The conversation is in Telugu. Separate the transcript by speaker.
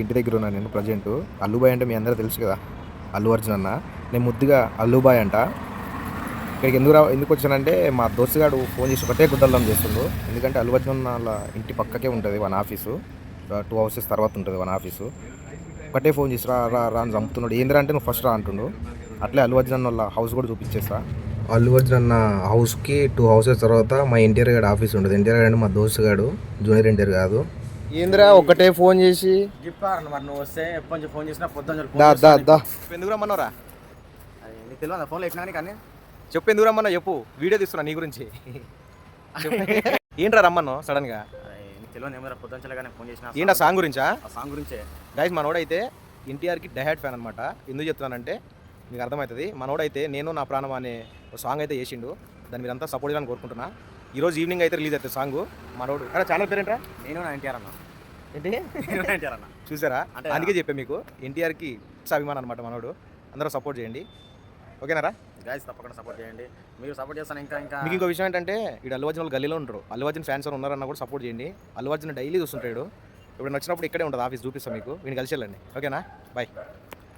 Speaker 1: ఇంటి దగ్గర ఉన్నాను నేను ప్రజెంట్. అల్లుబాయ్ అంటే మీ అందరూ తెలుసు కదా అల్లు అర్జున్ అన్న. నేను ముద్దుగా అల్లుబాయ్ అంట. ఇక్కడికి ఎందుకు రా ఎందుకు వచ్చానంటే మా దోస్తుగాడు ఫోన్ చేసి ఒకటే గుద్దల్లం చేస్తుండు. ఎందుకంటే అల్లు అర్జున్ వాళ్ళ ఇంటి పక్కకే ఉంటుంది వన్ ఆఫీసు. టూ హౌసెస్ తర్వాత ఉంటుంది వన్ ఆఫీసు. ఒకటే ఫోన్ చేసి రా రా రా అని చంపుతున్నాడు. ఏంద్రా అంటే నువ్వు ఫస్ట్ రా అంటుండు. అట్లే అల్లు అర్జున్ వాళ్ళ హౌస్ కూడా చూపించేస్తా. అల్లు అర్జున్ అన్న హౌస్కి టూ హౌసెస్ తర్వాత మా ఎన్టీఆర్ గారి ఆఫీస్ ఉంటుంది. ఎన్టీఆర్ గారు అంటే మా దోస్తు గాడు జూనియర్ ఎన్టీఆర్ కాదు ఏంద్రా ఒకటే ఫోన్ చేసి?
Speaker 2: చెప్పారు మరి నువ్వు వస్తే ఎప్పటి నుంచి ఫోన్ చేసినా పొద్దున్న
Speaker 1: దా దా దా. ఎందుకు రమ్మన్నారా
Speaker 2: నీకు తెలియదు? ఫోన్లో ఎక్కినా కానీ
Speaker 1: చెప్పు ఎందుకు రమ్మన్నా? చెప్పు. వీడియో తీస్తున్నా నీ గురించి. ఏంట్రా రమ్మన్నావు
Speaker 2: సడన్గా? తెలియదు? ఏమైనా పొద్దున్న కానీ ఫోన్ చేసిన.
Speaker 1: ఏంటా సాంగ్ గురించా?
Speaker 2: ఆ సాంగ్ గురించే.
Speaker 1: గైస్ మనోడైతే ఎన్టీఆర్కి డైహాట్ ఫ్యాన్ అనమాట ఎందుకు చెప్తున్నానంటే మీకు అర్థమవుతుంది మనోడైతే నేను నా ప్రాణం అనే ఒక సాంగ్ అయితే చేసిండు దాన్ని మీరంతా సపోర్ట్ చేయాలని కోరుకుంటున్నా. ఈరోజు ఈవినింగ్ అయితే రిలీజ్ అవుతుంది సాంగ్ మనోడు అరే ఛానల్ పేరేంట్రా?
Speaker 2: నేను ఎన్టీఆర్ అన్న.
Speaker 1: ఏంటి?
Speaker 2: ఎన్టీఆర్ అన్న.
Speaker 1: చూసారా?
Speaker 2: అంటే-
Speaker 1: అందుకే చెప్పే మీకు ఎన్టీఆర్కి అభిమానం అనమాట మనోడు అందరూ సపోర్ట్ చేయండి. ఓకేనారా?
Speaker 2: గాయస్ తప్పకుండా సపోర్ట్ చేయండి. మీరు సపోర్ట్ చేస్తాను ఇంకా ఇంకా.
Speaker 1: మీకు ఇంకో విషయం ఏంటంటే ఇక్కడ అల్లు అర్జున్ వాళ్ళు గల్లీలో ఉంటారు అల్లు అర్జున్ ఫ్యాన్స్ ఎవరు ఉన్నారన్న కూడా సపోర్ట్ చేయండి. అల్లు అర్జున్ డైలీ చూస్తుంటాడు. ఇప్పుడు వచ్చినప్పుడు ఇక్కడే ఉంటుంది ఆఫీస్ చూపిస్తాం మీకు. వీడిని కలిసి వెళ్ళండి. ఓకేనా? బాయ్